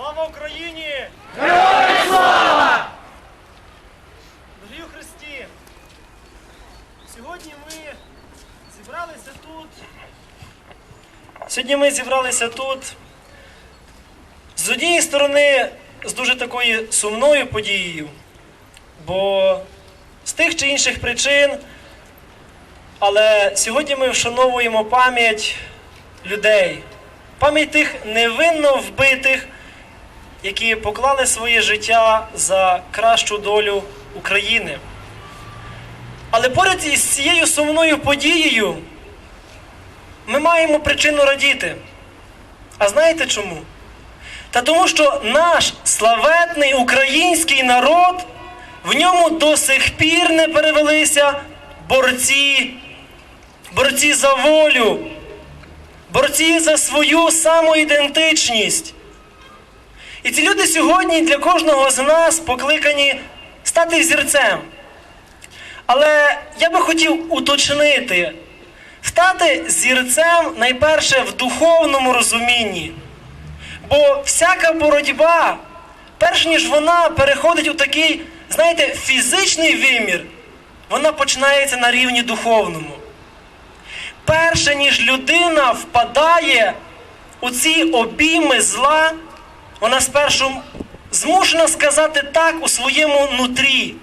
Слава Україні! Героям слава! Дорогі Христі! Сьогодні ми зібралися тут. Сьогодні ми зібралися тут. З однієї сторони, з дуже такою сумною подією, бо з тих чи інших причин, але сьогодні ми вшановуємо пам'ять людей, пам'ять тих невинно вбитих які поклали своє життя за кращу долю України. Але поряд із цією сумною подією ми маємо причину радіти. А знаєте чому? Та тому, що наш славетний український народ в ньому до сих пір не перевелися борці, борці за волю, борці за свою самоідентичність. І ці люди сьогодні для кожного з нас покликані стати взірцем. Але я би хотів уточнити, стати зірцем найперше в духовному розумінні. Бо всяка боротьба, перш ніж вона переходить у такий, знаєте, фізичний вимір, вона починається на рівні духовному. Перше, ніж людина впадає у ці обійми зла, вона спершу змушена сказати так у своєму нутрі.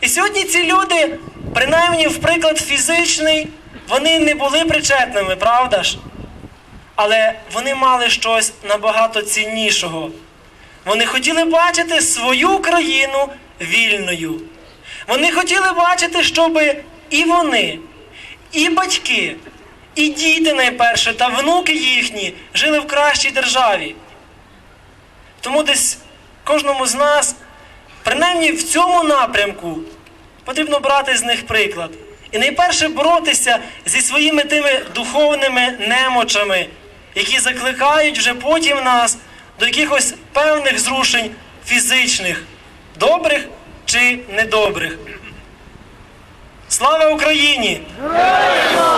І сьогодні ці люди, принаймні в приклад фізичний, вони не були причетними, правда ж? Але вони мали щось набагато ціннішого. Вони хотіли бачити свою країну вільною. Вони хотіли бачити, щоб і вони, і батьки, і діти найперше, та внуки їхні жили в кращій державі. Тому десь кожному з нас, принаймні в цьому напрямку, потрібно брати з них приклад. І найперше боротися зі своїми тими духовними немочами, які закликають вже потім нас до якихось певних зрушень фізичних, добрих чи недобрих. Слава Україні! Світу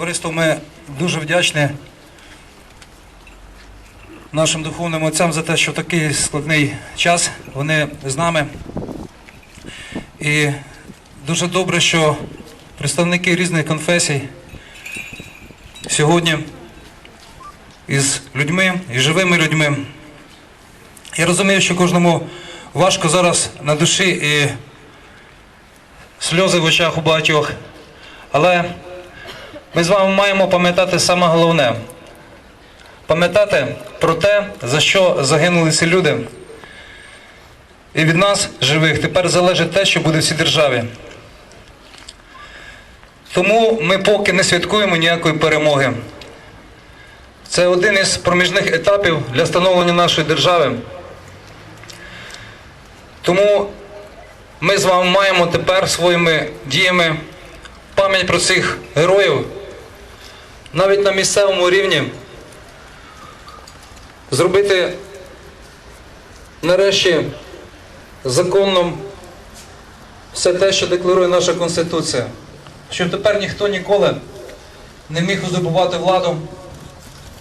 Товариство, ми дуже вдячні нашим духовним отцям за те, що такий складний час вони з нами. І дуже добре, що представники різних конфесій сьогодні із людьми, і живими людьми. Я розумію, що кожному важко зараз на душі і сльози в очах у багатьох. Але ми з вами маємо пам'ятати саме головне. Пам'ятати про те, за що загинули ці люди. І від нас, живих, тепер залежить те, що буде в цій державі. Тому ми поки не святкуємо ніякої перемоги. Це один із проміжних етапів для становлення нашої держави. Тому ми з вами маємо тепер своїми діями пам'ять про цих героїв навіть на місцевому рівні зробити нарешті законним все те, що декларує наша Конституція. Щоб тепер ніхто ніколи не міг здобувати владу,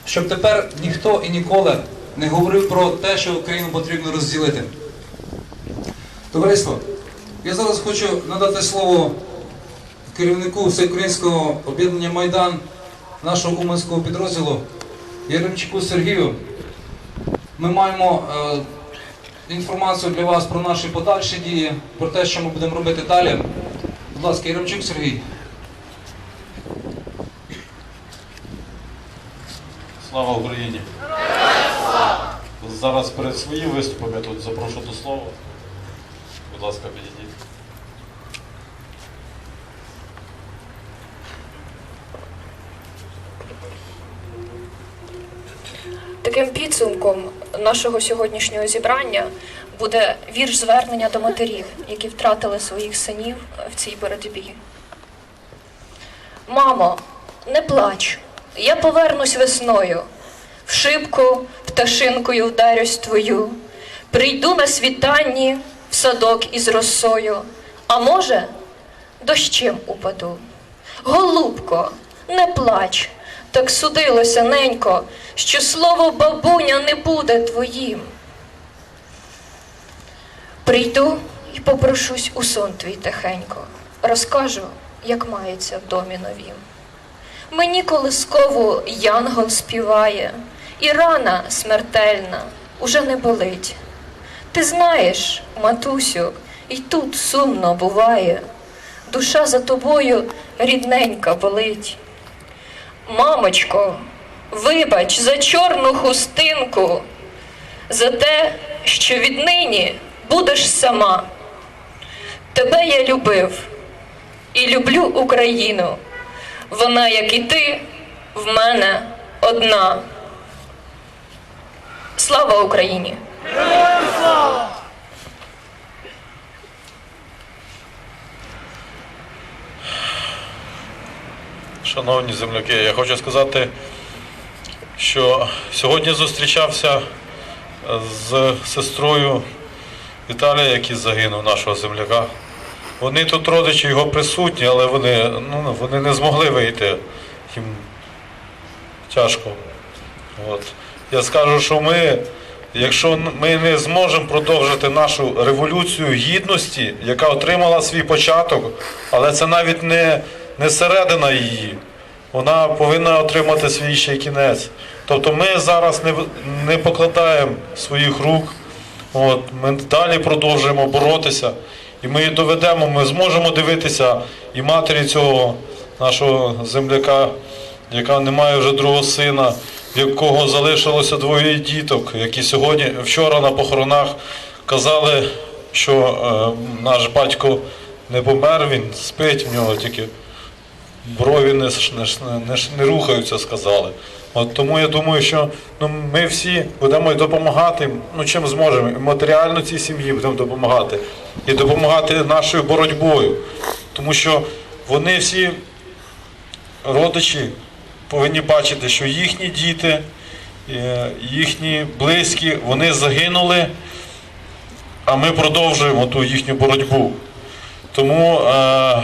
щоб тепер ніхто і ніколи не говорив про те, що Україну потрібно розділити. Товариство, я зараз хочу надати слово керівнику всеукраїнського об'єднання Майдан нашого уманського підрозділу Яремчуку Сергію. Ми маємо е, інформацію для вас про наші подальші дії, про те, що ми будемо робити далі. Будь ласка, Яремчук Сергій. Слава Україні! Зараз перед своїм виступом я тут запрошу до слова. Будь ласка, підійдіть. Таким підсумком нашого сьогоднішнього зібрання буде вірш звернення до матерів, які втратили своїх синів в цій боротьбі. Мамо, не плач, я повернусь весною, в шибку пташинкою вдарюсь твою, прийду на світанні в садок із росою, а може, дощем упаду. Голубко, не плач, так судилося ненько, що слово бабуня не буде твоїм. Прийду і попрошусь у сон твій тихенько, розкажу, як мається в домі новім. Мені колискову янгол співає, і рана смертельна уже не болить. Ти знаєш, матусю, і тут сумно буває, душа за тобою рідненька болить. Мамочко, вибач за чорну хустинку, за те, що віднині будеш сама. Тебе я любив і люблю Україну. Вона, як і ти, в мене одна. Слава Україні! Шановні земляки, я хочу сказати, що сьогодні зустрічався з сестрою Віталія, який загинув, нашого земляка. Вони тут родичі його присутні, але вони, ну, вони не змогли вийти. Їм тяжко. От. Я скажу, що ми, якщо ми не зможемо продовжити нашу революцію гідності, яка отримала свій початок, але це навіть не, не середина її, вона повинна отримати свій ще кінець. Тобто ми зараз не, не покладаємо своїх рук, от, ми далі продовжуємо боротися. І ми її доведемо, ми зможемо дивитися і матері цього нашого земляка, яка не має вже другого сина, в якого залишилося двоє діток, які сьогодні, вчора на похоронах казали, що е, наш батько не помер, він спить, в нього тільки брові не, не, не, рухаються, сказали. От тому я думаю, що ну, ми всі будемо допомагати, ну чим зможемо. Матеріально цій сім'ї будемо допомагати. І допомагати нашою боротьбою. Тому що вони всі родичі повинні бачити, що їхні діти, е, їхні близькі, вони загинули, а ми продовжуємо ту їхню боротьбу. Тому е,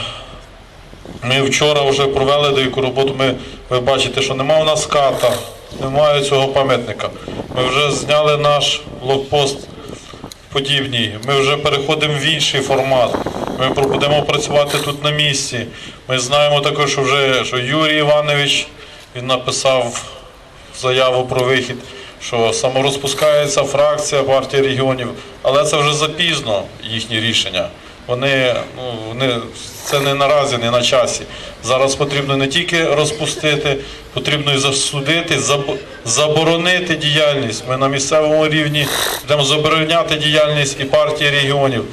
ми вчора вже провели деяку роботу. Ми, ви бачите, що немає у нас карта, немає цього пам'ятника. Ми вже зняли наш блокпост подібній. Ми вже переходимо в інший формат. Ми будемо працювати тут на місці. Ми знаємо також, що вже що Юрій Іванович він написав заяву про вихід, що саморозпускається фракція партії регіонів, але це вже запізно їхні рішення. Вони, ну, вони це не наразі, не на часі. Зараз потрібно не тільки розпустити, потрібно і засудити, заб- заборонити діяльність. Ми на місцевому рівні будемо забороняти діяльність і партії регіонів.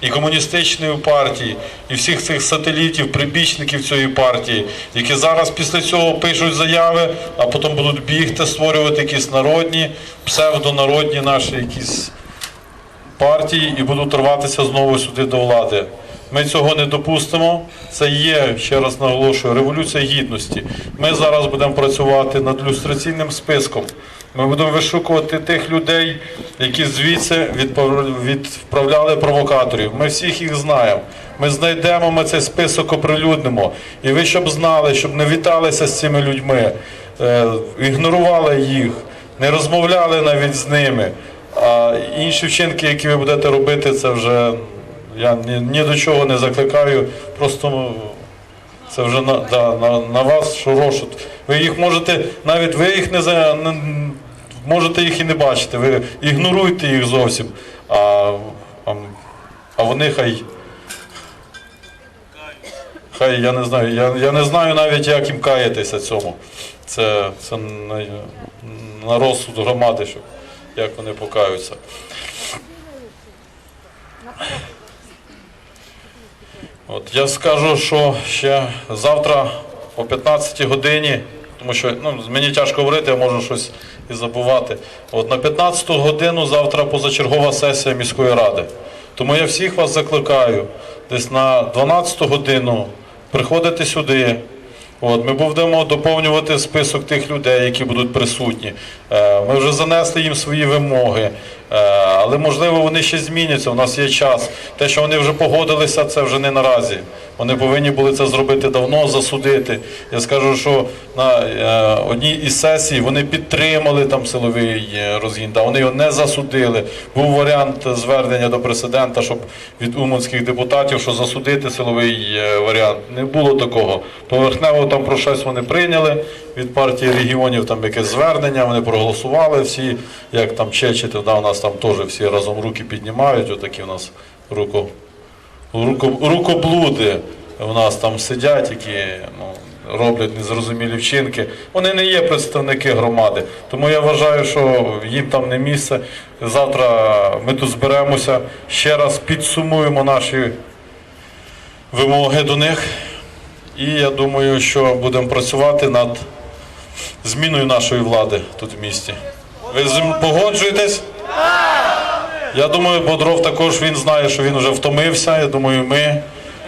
і комуністичної партії, і всіх цих сателітів, прибічників цієї партії, які зараз після цього пишуть заяви, а потім будуть бігти, створювати якісь народні, псевдонародні наші якісь партії і будуть рватися знову сюди до влади. Ми цього не допустимо. Це є, ще раз наголошую, революція гідності. Ми зараз будемо працювати над люстраційним списком. Ми будемо вишукувати тих людей, які звідси відправляли провокаторів. Ми всіх їх знаємо. Ми знайдемо, ми цей список оприлюднимо. І ви щоб знали, щоб не віталися з цими людьми, е, ігнорували їх, не розмовляли навіть з ними. А інші вчинки, які ви будете робити, це вже я ні, ні до чого не закликаю. Просто це вже на, да, на, на вас що розшуд. Ви їх можете, навіть ви їх не, за, можете їх і не бачити. Ви ігноруйте їх зовсім. А, а, а вони хай. Хай я не знаю. Я, я не знаю навіть, як їм каятися цьому. Це, це на, на розсуд громади, щоб як вони покаються. От я скажу, що ще завтра о 15 годині, тому що ну, мені тяжко говорити, я можу щось і забувати. От на 15 годину завтра позачергова сесія міської ради. Тому я всіх вас закликаю десь на 12 годину приходити сюди. От, ми будемо доповнювати список тих людей, які будуть присутні. Е, Ми вже занесли їм свої вимоги, але можливо вони ще зміняться. У нас є час. Те, що вони вже погодилися, це вже не наразі. Вони повинні були це зробити давно, засудити. Я скажу, що на е, одній із сесій вони підтримали там силовий е, розгін, да, вони його не засудили. Був варіант звернення до президента, щоб від уманських депутатів, що засудити силовий е, варіант. Не було такого. Поверхнево там про щось вони прийняли від партії регіонів, там якесь звернення, вони проголосували всі, як там чечити, да, у нас там теж всі разом руки піднімають, отакі у нас руко, руко, рукоблуди у нас там сидять, які ну, роблять незрозумілі вчинки. Вони не є представники громади. Тому я вважаю, що їм там не місце. Завтра ми тут зберемося, ще раз підсумуємо наші вимоги до них. І я думаю, що будемо працювати над зміною нашої влади тут в місті. Ви погоджуєтесь? Я думаю, Бодров також він знає, що він вже втомився. Я думаю, ми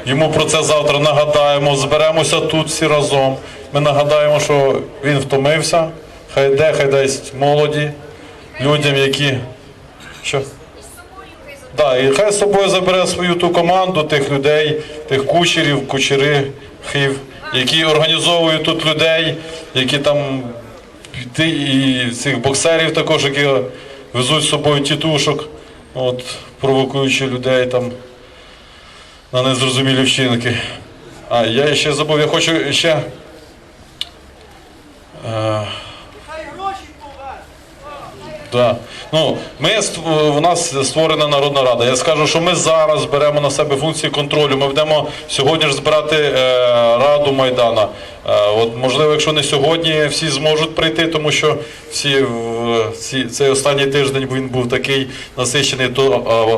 йому про це завтра нагадаємо. Зберемося тут всі разом. Ми нагадаємо, що він втомився. Хай йде, хай дасть молоді людям, які. Що? Да, і хай з собою забере свою ту команду тих людей, тих кучерів, кучерихів, які організовують тут людей, які там ти і цих боксерів також, які везуть з собою тітушок, от, провокуючи людей там на незрозумілі вчинки. А я ще забув, я хочу ще. Е, Да. Ну, ми, у нас створена Народна Рада. Я скажу, що ми зараз беремо на себе функції контролю. Ми будемо сьогодні ж збирати е, Раду Майдана. Е, от, можливо, якщо не сьогодні всі зможуть прийти, тому що всі в ці, цей останній тиждень він був такий насичений, то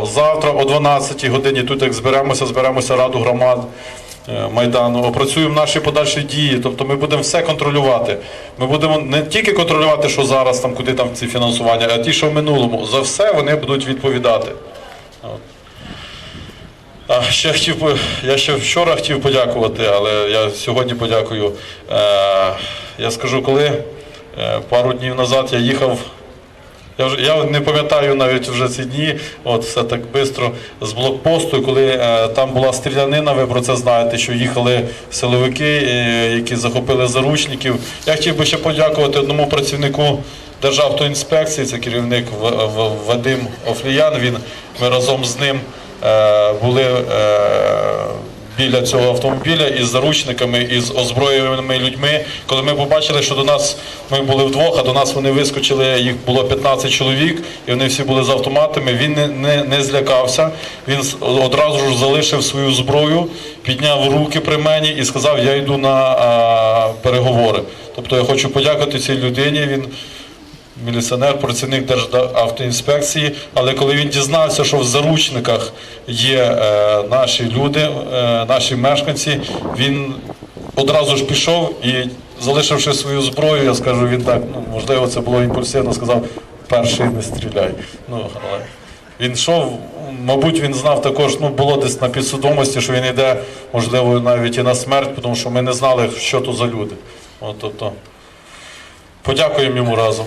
е, завтра о 12 годині тут як зберемося, зберемося Раду громад. Е, Майдану, опрацюємо наші подальші дії. Тобто ми будемо все контролювати. Ми будемо не тільки контролювати, що зараз там, куди там ці фінансування, а ті, що в минулому. За все вони будуть відповідати. А ще хотів я ще вчора хотів подякувати, але я сьогодні подякую. Е, я скажу, коли е, пару днів назад я їхав я вже я не пам'ятаю навіть вже ці дні, от все так швидко з блокпосту, коли е, там була стрілянина, ви про це знаєте, що їхали силовики, е, які захопили заручників. Я хотів би ще подякувати одному працівнику Державтоінспекції, це керівник В- В- Вадим Офліян. Він ми разом з ним е, були. Е, біля цього автомобіля із заручниками, із озброєними людьми. Коли ми побачили, що до нас ми були вдвох, а до нас вони вискочили, їх було 15 чоловік, і вони всі були з автоматами. Він не, не, не злякався. Він одразу ж залишив свою зброю, підняв руки при мені і сказав: Я йду на а, переговори. Тобто я хочу подякувати цій людині. Він міліціонер, працівник Державтоінспекції. Але коли він дізнався, що в заручниках є е, наші люди, е, наші мешканці, він одразу ж пішов і, залишивши свою зброю, я скажу, він так, ну можливо, це було імпульсивно, сказав, перший не стріляй. Ну, але він йшов, мабуть, він знав також, ну було десь на підсвідомості, що він йде, можливо, навіть і на смерть, тому що ми не знали, що то за люди. От, тобто, подякуємо йому разом.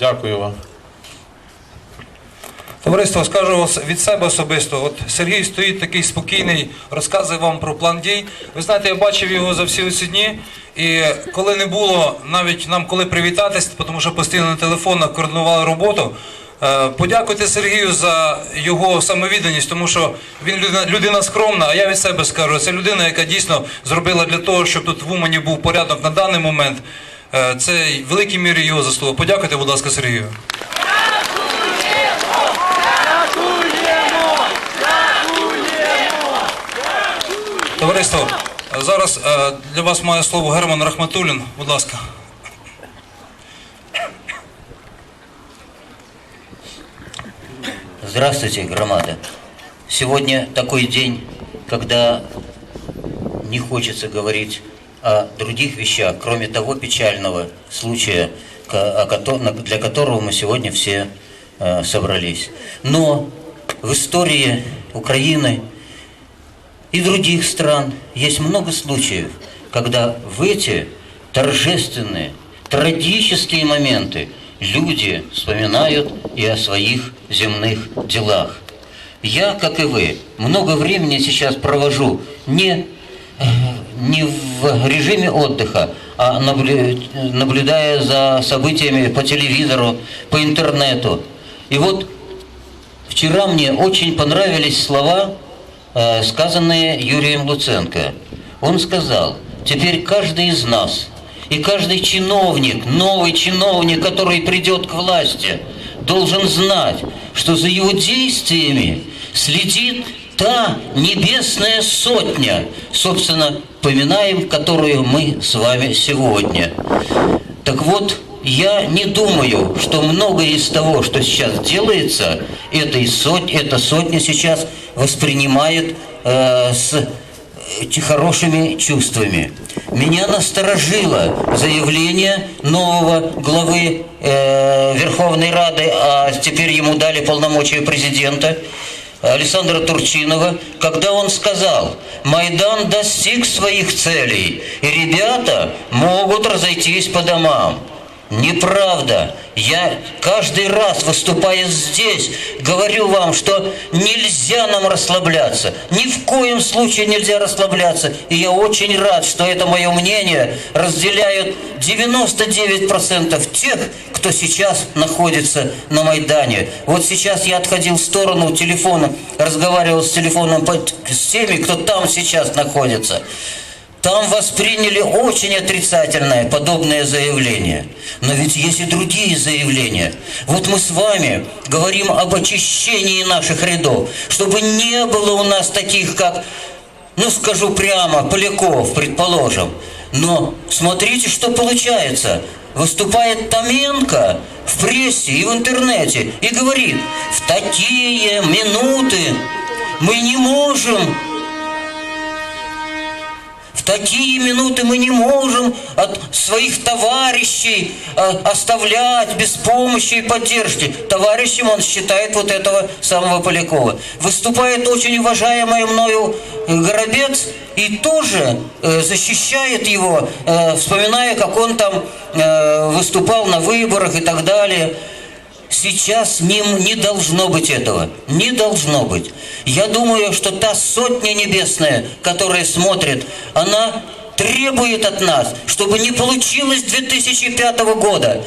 Дякую вам. Товариство, скажу від себе особисто. От Сергій стоїть такий спокійний, розказує вам про план дій. Ви знаєте, я бачив його за всі ці дні. І коли не було навіть нам коли привітатись, тому що постійно на телефонах координували роботу. е, Подякуйте Сергію за його самовідданість, тому що він людина, людина скромна, а я від себе скажу, це людина, яка дійсно зробила для того, щоб тут в Умані був порядок на даний момент. Е, Це в великій мірі його заслуга. Подякуйте, будь ласка, Сергію. Товариство, зараз е, для вас має слово Герман Рахматулін. Будь ласка. Здравствуйте, громада. Сегодня такой день, когда не хочется говорить о других вещах, кроме того печального случая, для которого мы сегодня все э, собрались. Но в истории Украины и других стран есть много случаев, когда в эти торжественные, трагические моменты люди вспоминают и о своих земных делах. Я, как и вы, много времени сейчас провожу не, э, не в режиме отдыха, а наблю- наблюдая за событиями по телевизору, по интернету. И вот Вчера мне очень понравились слова, э, сказанные Юрием Луценко. Он сказал, теперь каждый из нас и каждый чиновник, новый чиновник, который придет к власти, должен знать, что за его действиями следит та небесная сотня, собственно, поминаем, которую мы с вами сегодня. Так вот, я не думаю, что многое из того, что сейчас делается, этой сот, эта сотня сейчас воспринимает э, с э, хорошими чувствами. Меня насторожило заявление нового главы э, Верховной Рады, а теперь ему дали полномочия президента, Александра Турчинова, когда он сказал, Майдан достиг своих целей, и ребята могут разойтись по домам. Неправда. Я каждый раз, выступая здесь, говорю вам, что нельзя нам расслабляться. Ни в коем случае нельзя расслабляться. И я очень рад, что это мое мнение разделяют 99% тех, кто сейчас находится на Майдане. Вот сейчас я отходил в сторону телефона, разговаривал с телефоном с теми, кто там сейчас находится. Там восприняли очень отрицательное подобное заявление. Но ведь есть и другие заявления. Вот мы с вами говорим об очищении наших рядов, чтобы не было у нас таких, как, ну скажу прямо, Поляков, предположим. Но смотрите, что получается. Выступает Томенко в прессе и в интернете и говорит, в такие минуты мы не можем в такие минуты мы не можем от своих товарищей э, оставлять без помощи и поддержки. Товарищем он считает вот этого самого Полякова. Выступает очень уважаемый мною э, Горобец и тоже э, защищает его, э, вспоминая, как он там выступал на выборах и так далее. Сейчас не, не должно быть этого. Не должно быть. Я думаю, что та сотня небесная, которая смотрит, она требует от нас, чтобы не получилось 2005 года,